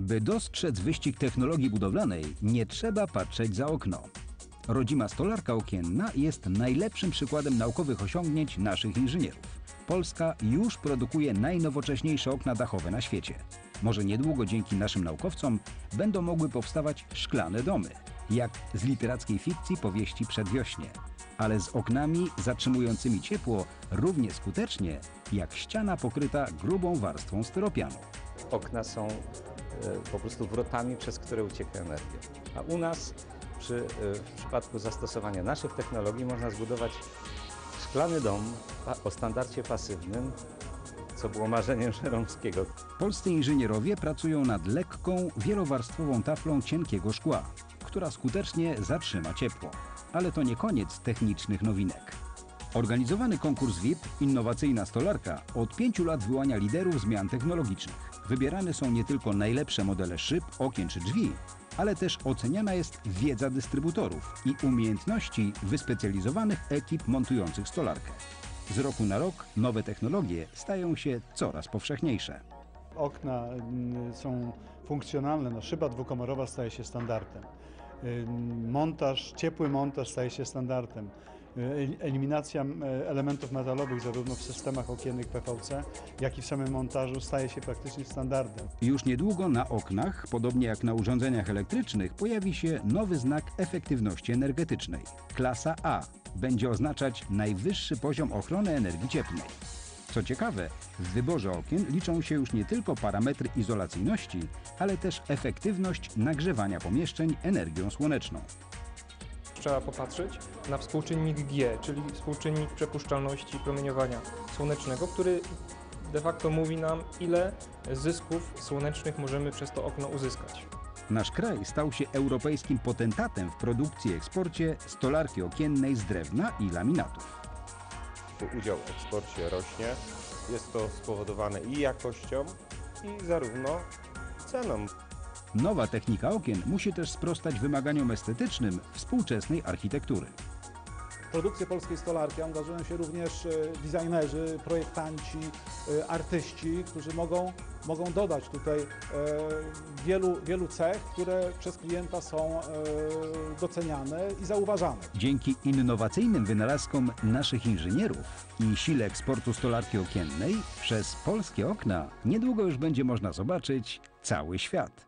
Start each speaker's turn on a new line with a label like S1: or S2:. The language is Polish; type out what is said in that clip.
S1: By dostrzec wyścig technologii budowlanej, nie trzeba patrzeć za okno. Rodzima stolarka okienna jest najlepszym przykładem naukowych osiągnięć naszych inżynierów. Polska już produkuje najnowocześniejsze okna dachowe na świecie. Może niedługo dzięki naszym naukowcom będą mogły powstawać szklane domy, jak z literackiej fikcji powieści Przedwiośnie, ale z oknami zatrzymującymi ciepło równie skutecznie jak ściana pokryta grubą warstwą styropianu.
S2: Okna są po prostu wrotami, przez które ucieka energia. A u nas przy, e, w przypadku zastosowania naszych technologii można zbudować szklany dom o standardzie pasywnym, co było marzeniem Żeromskiego.
S1: Polscy inżynierowie pracują nad lekką, wielowarstwową taflą cienkiego szkła, która skutecznie zatrzyma ciepło. Ale to nie koniec technicznych nowinek. Organizowany konkurs VIP Innowacyjna Stolarka od pięciu lat wyłania liderów zmian technologicznych. Wybierane są nie tylko najlepsze modele szyb, okien czy drzwi, ale też oceniana jest wiedza dystrybutorów i umiejętności wyspecjalizowanych ekip montujących stolarkę. Z roku na rok nowe technologie stają się coraz powszechniejsze.
S3: Okna mm, są funkcjonalne, no, szyba dwukomorowa staje się standardem. Montaż, ciepły montaż staje się standardem. Y, Eliminacja m, elementów metalowych zarówno w systemach okiennych PVC, jak i w samym montażu staje się praktycznie standardem.
S1: Już niedługo na oknach, podobnie jak na urządzeniach elektrycznych, pojawi się nowy znak efektywności energetycznej. Klasa A będzie oznaczać najwyższy poziom ochrony energii cieplnej. Co ciekawe, w wyborze okien liczą się już nie tylko parametry izolacyjności, ale też efektywność nagrzewania pomieszczeń energią słoneczną.
S4: Trzeba popatrzeć na współczynnik G, czyli współczynnik przepuszczalności promieniowania słonecznego, który de facto mówi nam, ile zysków słonecznych możemy przez to okno uzyskać.
S1: Nasz kraj stał się europejskim potentatem w produkcji i eksporcie stolarki okiennej z drewna i laminatów.
S5: udział w eksporcie rośnie. Jest to spowodowane i jakością, i zarówno ceną.
S1: Nowa technika okien musi też sprostać wymaganiom estetycznym współczesnej architektury.
S6: W produkcję polskiej stolarki angażują się również e, designerzy, projektanci, e, artyści, którzy mogą, mogą dodać tutaj e, wielu, wielu cech, które przez klienta są doceniane i zauważane.
S1: Dzięki innowacyjnym wynalazkom naszych inżynierów i sile eksportu stolarki okiennej przez polskie okna niedługo już będzie można zobaczyć cały świat.